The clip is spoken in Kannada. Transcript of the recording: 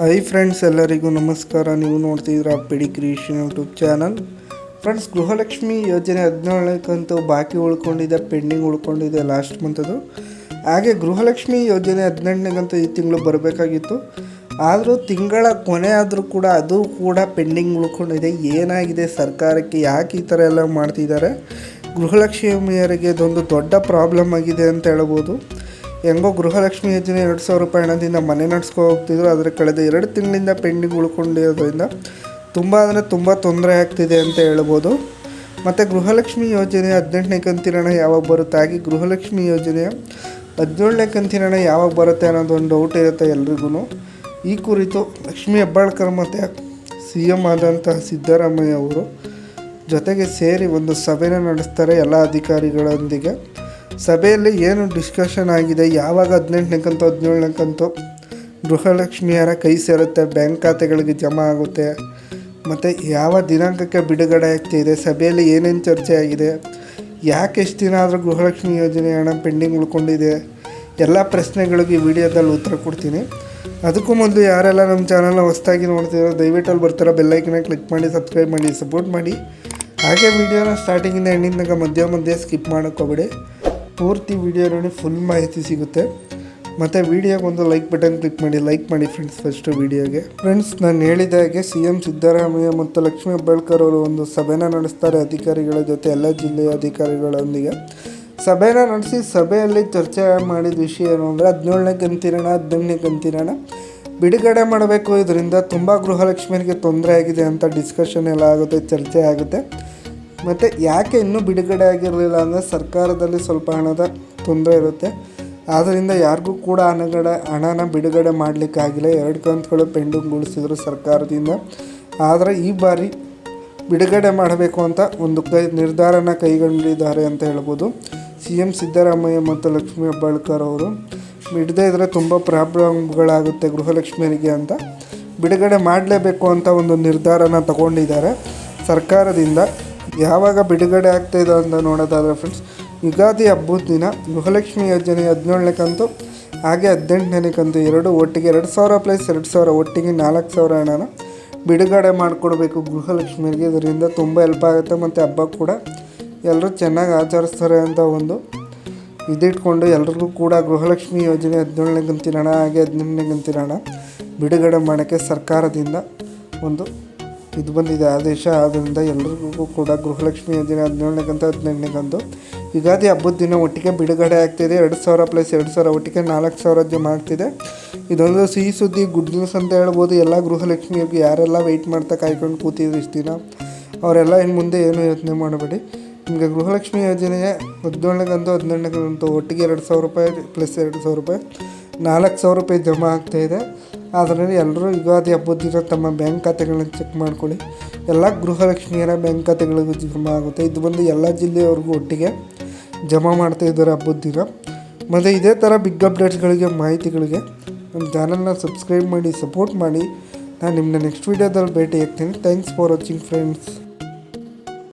ಹೈ ಫ್ರೆಂಡ್ಸ್ ಎಲ್ಲರಿಗೂ ನಮಸ್ಕಾರ. ನೀವು ನೋಡ್ತಿದ್ದೀರಾ PD creation YouTube channel friends Gruhalakshmi ಯೋಜನೆ ಹದಿನೇಳನೇ ಕಂತು ಬಾಕಿ ಉಳ್ಕೊಂಡಿದೆ ಪೆಂಡಿಂಗ್ ಉಳ್ಕೊಂಡಿದೆ ಲಾಸ್ಟ್ ಮಂತದ್ದು ಹಾಗೆ ಗೃಹಲಕ್ಷ್ಮಿ ಯೋಜನೆ ಹದಿನೆಂಟನೇ ಕಂತು ಈ ತಿಂಗಳು ಬರಬೇಕಾಗಿತ್ತು. ಆದರೂ ತಿಂಗಳ ಕೊನೆ ಆದರೂ ಕೂಡ ಅದು ಕೂಡ ಪೆಂಡಿಂಗ್ ಉಳ್ಕೊಂಡಿದೆ. ಏನಾಗಿದೆ, ಸರ್ಕಾರಕ್ಕೆ ಯಾಕೆ ಈ ಥರ ಎಲ್ಲ ಮಾಡ್ತಿದ್ದಾರೆ? ಗೃಹಲಕ್ಷ್ಮಿಯರಿಗೆ ಇದೊಂದು ದೊಡ್ಡ ಪ್ರಾಬ್ಲಮ್ ಆಗಿದೆ ಅಂತ ಹೇಳ್ಬೋದು. ಹೆಂಗೋ ಗೃಹಲಕ್ಷ್ಮಿ ಯೋಜನೆ ಎರಡು ಸಾವಿರ ರೂಪಾಯಿ ಹಣದಿಂದ ಮನೆ ನಡ್ಸ್ಕೊ ಹೋಗ್ತಿದ್ರು, ಆದರೆ ಕಳೆದ ಎರಡು ತಿಂಗಳಿಂದ ಪೆಂಡಿಂಗ್ ಉಳ್ಕೊಂಡಿರೋದ್ರಿಂದ ತುಂಬ ಅಂದರೆ ತುಂಬ ತೊಂದರೆ ಆಗ್ತಿದೆ ಅಂತ ಹೇಳ್ಬೋದು. ಮತ್ತು ಗೃಹಲಕ್ಷ್ಮಿ ಯೋಜನೆ ಹದಿನೆಂಟನೇ ಕಂತಿನ ಹಣ ಯಾವಾಗ ಬರುತ್ತೆ? ಹಾಗೆ ಗೃಹಲಕ್ಷ್ಮಿ ಯೋಜನೆಯ ಹದಿನೇಳನೇ ಕಂತಿನ ಹಣ ಯಾವಾಗ ಬರುತ್ತೆ ಅನ್ನೋದು ಒಂದು ಡೌಟ್ ಇರುತ್ತೆ ಎಲ್ರಿಗೂ ಈ ಕುರಿತು ಲಕ್ಷ್ಮೀ ಹೆಬ್ಬಾಳ್ಕರ್ ಮತ್ತು ಸಿ ಎಂ ಆದಂತಹ ಸಿದ್ದರಾಮಯ್ಯ ಅವರು ಜೊತೆಗೆ ಸೇರಿ ಒಂದು ಸಭೆನ ನಡೆಸ್ತಾರೆ ಎಲ್ಲ ಅಧಿಕಾರಿಗಳೊಂದಿಗೆ. ಸಭೆಯಲ್ಲಿ ಏನು ಡಿಸ್ಕಷನ್ ಆಗಿದೆ? ಯಾವಾಗ ಹದಿನೆಂಟನೇಕಂತೋ ಹದಿನೇಳನೇಕಂತೋ ಹದಿನೇಳನೇ ಕಂತು? ಗೃಹಲಕ್ಷ್ಮಿಯರ ಕೈ ಸೇರುತ್ತೆ, ಬ್ಯಾಂಕ್ ಖಾತೆಗಳಿಗೆ ಜಮಾ ಆಗುತ್ತೆ. ಮತ್ತು ಯಾವ ದಿನಾಂಕಕ್ಕೆ ಬಿಡುಗಡೆ ಆಗ್ತಿದೆ ಸಭೆಯಲ್ಲಿ ಏನೇನು ಚರ್ಚೆ ಆಗಿದೆ? ಯಾಕೆ ಎಷ್ಟು ದಿನ ಆದರೂ ಗೃಹಲಕ್ಷ್ಮಿ ಯೋಜನೆ ಹಣ ಪೆಂಡಿಂಗ್ ಉಳ್ಕೊಂಡಿದೆ? ಎಲ್ಲ ಪ್ರಶ್ನೆಗಳಿಗೆ ವಿಡಿಯೋದಲ್ಲಿ ಉತ್ತರ ಕೊಡ್ತೀನಿ. ಅದಕ್ಕೂ ಮೊದಲು ಯಾರೆಲ್ಲ ನಮ್ಮ ಚಾನಲ್ನ ಹೊಸ್ದಾಗಿ ನೋಡ್ತಿರೋ, ದಯವಿಟ್ಟು ಅಲ್ಲಿ ಬರ್ತಾರೋ ಬೆಲ್ಲೈಕನ್ನ ಕ್ಲಿಕ್ ಮಾಡಿ ಸಬ್ಸ್ಕ್ರೈಬ್ ಮಾಡಿ ಸಪೋರ್ಟ್ ಮಾಡಿ. ಹಾಗೆ ವಿಡಿಯೋನ ಸ್ಟಾರ್ಟಿಂಗಿಂದ ಎಂಡಿಂದ ಮಧ್ಯ ಮಧ್ಯೆ ಸ್ಕಿಪ್ ಮಾಡೋಕ್ಕೋಗ್ಬೇಡಿ ಪೂರ್ತಿ ವಿಡಿಯೋ ಫುಲ್ ಮಾಹಿತಿ ಸಿಗುತ್ತೆ. ಮತ್ತು ವಿಡಿಯೋಗೆ ಒಂದು ಲೈಕ್ ಬಟನ್ ಕ್ಲಿಕ್ ಮಾಡಿ ಲೈಕ್ ಮಾಡಿ ಫ್ರೆಂಡ್ಸ್ ಫಸ್ಟು ವಿಡಿಯೋಗೆ. ಫ್ರೆಂಡ್ಸ್ ನಾನು ಹೇಳಿದ ಹಾಗೆ ಸಿ ಎಂ ಸಿದ್ದರಾಮಯ್ಯ ಮತ್ತು ಲಕ್ಷ್ಮೀ ಹೆಬ್ಬಾಳ್ಕರ್ ಅವರು ಒಂದು ಸಭೆನ ನಡೆಸ್ತಾರೆ ಅಧಿಕಾರಿಗಳ ಜೊತೆ, ಎಲ್ಲ ಜಿಲ್ಲೆಯ ಅಧಿಕಾರಿಗಳೊಂದಿಗೆ. ಸಭೆನ ನಡೆಸಿ ಸಭೆಯಲ್ಲಿ ಚರ್ಚೆ ಮಾಡಿದ ವಿಷಯ ಏನು ಅಂದರೆ ಹದಿನೇಳನೇ ಕಂತಿರೋಣ, ಹದಿನೆಂಟನೇ ಕಂತಿರೋಣ. ಬಿಡುಗಡೆ ಮಾಡಬೇಕು, ಇದರಿಂದ ತುಂಬ ಗೃಹಲಕ್ಷ್ಮಿಯರಿಗೆ ತೊಂದರೆ ಆಗಿದೆ ಅಂತ ಡಿಸ್ಕಷನ್ ಎಲ್ಲ ಆಗುತ್ತೆ, ಚರ್ಚೆ ಆಗುತ್ತೆ. ಮತ್ತು ಯಾಕೆ ಇನ್ನೂ ಬಿಡುಗಡೆ ಆಗಿರಲಿಲ್ಲ ಅಂದರೆ ಸರ್ಕಾರದಲ್ಲಿ ಸ್ವಲ್ಪ ಹಣದ ತೊಂದರೆ ಇರುತ್ತೆ. ಆದ್ದರಿಂದ ಯಾರಿಗೂ ಕೂಡ ಹಣಗಡೆ, ಹಣನ ಬಿಡುಗಡೆ ಮಾಡಲಿಕ್ಕಾಗಿಲ್ಲ ಎರಡು ಕಂತುಗಳು ಪೆಂಡಿಂಗ್ಗೊಳಿಸಿದ್ರು ಸರ್ಕಾರದಿಂದ. ಆದರೆ ಈ ಬಾರಿ ಬಿಡುಗಡೆ ಮಾಡಬೇಕು ಅಂತ ಒಂದು ಕೈ, ನಿರ್ಧಾರನ ಕೈಗೊಂಡಿದ್ದಾರೆ ಅಂತ ಹೇಳ್ಬೋದು. ಸಿ ಎಂ ಸಿದ್ದರಾಮಯ್ಯ ಮತ್ತು ಲಕ್ಷ್ಮೀ ಹೆಬ್ಬಾಳ್ಕರ್ ಅವರು. ಬಿಡದೇ ಇದ್ದರೆ ತುಂಬ ಪ್ರಾಬ್ಲಮ್ಗಳಾಗುತ್ತೆ ಗೃಹಲಕ್ಷ್ಮಿಯರಿಗೆ ಅಂತ. ಬಿಡುಗಡೆ ಮಾಡಲೇಬೇಕು ಅಂತ ಒಂದು ನಿರ್ಧಾರನ ತಗೊಂಡಿದ್ದಾರೆ. ಸರ್ಕಾರದಿಂದ ಯಾವಾಗ ಬಿಡುಗಡೆ ಆಗ್ತಾಯಿದೆ ಅಂತ ನೋಡೋದಾದರೆ ಫ್ರೆಂಡ್ಸ್ ಯುಗಾದಿ ಹಬ್ಬದ ದಿನ ಗೃಹಲಕ್ಷ್ಮಿ ಯೋಜನೆ ಹದಿನೇಳನೇ ಕಂತು, ಹಾಗೆ ಹದಿನೆಂಟನೇ ಕಂತು ಎರಡು ಒಟ್ಟಿಗೆ ಎರಡು ಸಾವಿರ ಪ್ಲಸ್ ಎರಡು ಸಾವಿರ ಒಟ್ಟಿಗೆ ನಾಲ್ಕು ಸಾವಿರ ಹಣನ ಬಿಡುಗಡೆ ಮಾಡಿಕೊಡ್ಬೇಕು ಗೃಹಲಕ್ಷ್ಮಿಯರಿಗೆ ಇದರಿಂದ ತುಂಬ ಹೆಲ್ಪ್ ಆಗುತ್ತೆ ಮತ್ತು ಹಬ್ಬ ಕೂಡ ಎಲ್ಲರೂ ಚೆನ್ನಾಗಿ ಆಚರಿಸ್ತಾರೆ ಅಂತ ಒಂದು ಇದಿಟ್ಕೊಂಡು ಎಲ್ರಿಗೂ ಕೂಡ ಗೃಹಲಕ್ಷ್ಮಿ ಯೋಜನೆ ಹದಿನೇಳನೇ ಕಂತಿನ ಹಾಗೆ ಹದಿನೆಂಟನೇ ಕಂತಿನ ಬಿಡುಗಡೆ ಮಾಡೋಕ್ಕೆ ಸರ್ಕಾರದಿಂದ ಒಂದು ಇದು ಬಂದಿದೆ ಆದೇಶ. ಆದ್ದರಿಂದ ಎಲ್ರಿಗೂ ಕೂಡ ಗೃಹಲಕ್ಷ್ಮಿ ಯೋಜನೆ ಹದಿನೇಳನೇ ಕಂತು ಹದಿನೆಂಟನೇ ಕಂತು. ಯುಗಾದಿ ಹಬ್ಬದ ದಿನ ಒಟ್ಟಿಗೆ ಬಿಡುಗಡೆ ಆಗ್ತಿದೆ. ಎರಡು ಸಾವಿರ ಪ್ಲಸ್ ಎರಡು ಸಾವಿರ ಒಟ್ಟಿಗೆ ನಾಲ್ಕು ಸಾವಿರ ಜಮಾ ಆಗ್ತಿದೆ. ಇದೊಂದು ಸಿಹಿ ಸುದ್ದಿ, ಗುಡ್ ನ್ಯೂಸ್ ಅಂತ ಹೇಳ್ಬೋದು. ಎಲ್ಲ ಗೃಹಲಕ್ಷ್ಮಿಯವ್ರಿಗೆ ಯಾರೆಲ್ಲ ವೆಯ್ಟ್ ಮಾಡ್ತಾ ಕಾಯ್ಕೊಂಡು ಕೂತಿದ್ರು ಇಷ್ಟು ದಿನ? ಅವರೆಲ್ಲ ಇನ್ನು ಮುಂದೆ ಏನು ಯೋಚನೆ ಮಾಡಬೇಡಿ. ನಿಮಗೆ ಗೃಹಲಕ್ಷ್ಮಿ ಯೋಜನೆಯ ಹದಿನೇಳನೇ ಕಂತು, ಹದಿನೆಂಟನೇ ಕಂತು ಒಟ್ಟಿಗೆ ಎರಡು ಸಾವಿರ ರೂಪಾಯಿ ಪ್ಲಸ್ ಎರಡು ಸಾವಿರ ರೂಪಾಯಿ. ನಾಲ್ಕು ಸಾವಿರ ರೂಪಾಯಿ ಜಮಾ ಆಗ್ತಾಯಿದೆ ಆದ್ದರಿಂದ ಎಲ್ಲರೂ ಯುಗಾದಿ ಹಬ್ಬದ ದಿನ ತಮ್ಮ ಬ್ಯಾಂಕ್ ಖಾತೆಗಳನ್ನ ಚೆಕ್ ಮಾಡ್ಕೊಳ್ಳಿ. ಎಲ್ಲ ಗೃಹಲಕ್ಷ್ಮಿಯರ ಬ್ಯಾಂಕ್ ಖಾತೆಗಳಿಗೂ ಜಮಾ ಆಗುತ್ತೆ. ಇದು ಬಂದು ಎಲ್ಲ ಜಿಲ್ಲೆಯವ್ರಿಗೂ ಒಟ್ಟಿಗೆ ಜಮಾ ಮಾಡ್ತಾ ಇದ್ದಾರೆ ಹಬ್ಬದ ದಿನ. ಮತ್ತು ಇದೇ ಥರ ಬಿಗ್ ಅಪ್ಡೇಟ್ಸ್ಗಳಿಗೆ ಮಾಹಿತಿಗಳಿಗೆ ನಮ್ಮ ಚಾನಲ್ನ ಸಬ್ಸ್ಕ್ರೈಬ್ ಮಾಡಿ ಸಪೋರ್ಟ್ ಮಾಡಿ. ನಾನು ನಿಮ್ಮನ್ನ ನೆಕ್ಸ್ಟ್ ವೀಡಿಯೋದಲ್ಲಿ ಭೇಟಿ ಆಗ್ತೀನಿ. Thanks for watching friends